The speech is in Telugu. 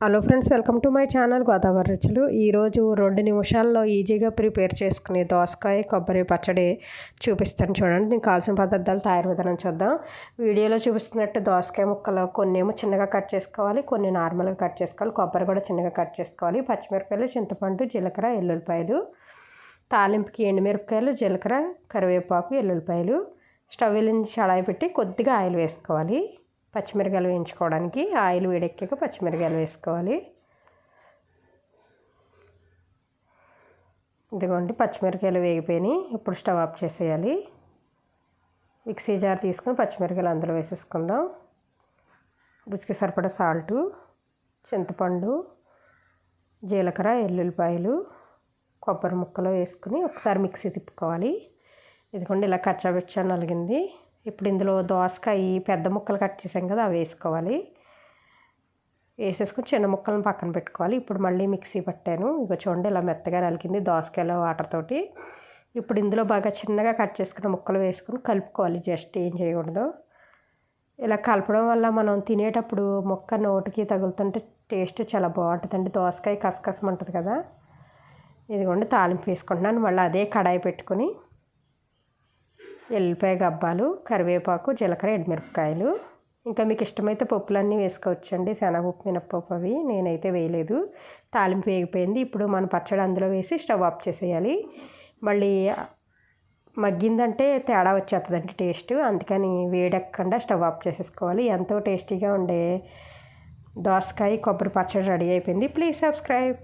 Hello friends welcome to my channel Godavari రుచులు. ఈరోజు రెండు నిమిషాల్లో ఈజీగా ప్రిపేర్ చేసుకునే దోసకాయ కొబ్బరి పచ్చడి చూపిస్తాను చూడండి. దీనికి కావాల్సిన పదార్థాలు తయారు విధానం చూద్దాం. వీడియోలో చూపిస్తున్నట్టు దోసకాయ ముక్కలు కొన్ని ఏమో చిన్నగా కట్ చేసుకోవాలి కొన్ని నార్మల్గా కట్ చేసుకోవాలి కొబ్బరి కూడా చిన్నగా కట్ చేసుకోవాలి పచ్చిమిరపకాయలు చింతపండు జీలకర్ర ఎల్లుల్లిపాయలు తాలింపుకి ఎండుమిరపకాయలు జీలకర్ర కరివేపాకు ఎల్లుల్లిపాయలు స్టవ్ వెలించి కడాయి పెట్టి కొద్దిగా ఆయిల్ వేసుకోవాలి. పచ్చిమిరకాయలు వేయించుకోవడానికి ఆయిల్ వేడెక్కాక పచ్చిమిరకాయలు వేసుకోవాలి. ఇదిగోండి పచ్చిమిరకాయలు వేగిపోయినాయి. ఇప్పుడు స్టవ్ ఆఫ్ చేసేయాలి. మిక్సీ జార్ తీసుకొని పచ్చిమిరకాయలు అందులో వేసేసుకుందాం. రుచికి సరిపడా సాల్టు చింతపండు జీలకర్ర ఎల్లుల్లిపాయలు కొబ్బరి ముక్కలు వేసుకుని ఒకసారి మిక్సీ తిప్పుకోవాలి. ఇదిగోండి ఇలా కచ్చాబెచ్చా నలిగింది. ఇప్పుడు ఇందులో దోసకాయ పెద్ద ముక్కలు కట్ చేసాం కదా అవి వేసుకోవాలి. వేసేసుకుని చిన్న ముక్కలను పక్కన పెట్టుకోవాలి. ఇప్పుడు మళ్ళీ మిక్సీ పట్టాను. ఇక చూడండి ఇలా మెత్తగా నలికింది దోసకాయల వాటర్ తోటి. ఇప్పుడు ఇందులో బాగా చిన్నగా కట్ చేసుకున్న ముక్కలు వేసుకుని కలుపుకోవాలి. జస్ట్ ఏం చేయకూడదు. ఇలా కలపడం వల్ల మనం తినేటప్పుడు ముక్క నోటికి తగులుతుంటే టేస్ట్ చాలా బాగుంటుందండి. దోసకాయ కసకసం ఉంటుంది కదా. ఇదిగోండి తాలింపు వేసుకుంటున్నాను. మళ్ళీ అదే కడాయి పెట్టుకొని ఎల్లిపాయ గబ్బాలు కరివేపాకు జీలకర్ర ఎండుమిరపకాయలు. ఇంకా మీకు ఇష్టమైతే పప్పులన్నీ వేసుకోవచ్చండి. శనగపప్పు మినప్పప్పు అవి నేనైతే వేయలేదు. తాలింపు వేగిపోయింది. ఇప్పుడు మన పచ్చడి అందులో వేసి స్టవ్ ఆఫ్ చేసేయాలి. మళ్ళీ మగ్గిందంటే తేడా వచ్చేస్తుందండి టేస్ట్. అందుకని వేడెక్కకుండా స్టవ్ ఆఫ్ చేసేసుకోవాలి. ఎంతో టేస్టీగా ఉండే దోసకాయ కొబ్బరి పచ్చడి రెడీ అయిపోయింది. Please subscribe.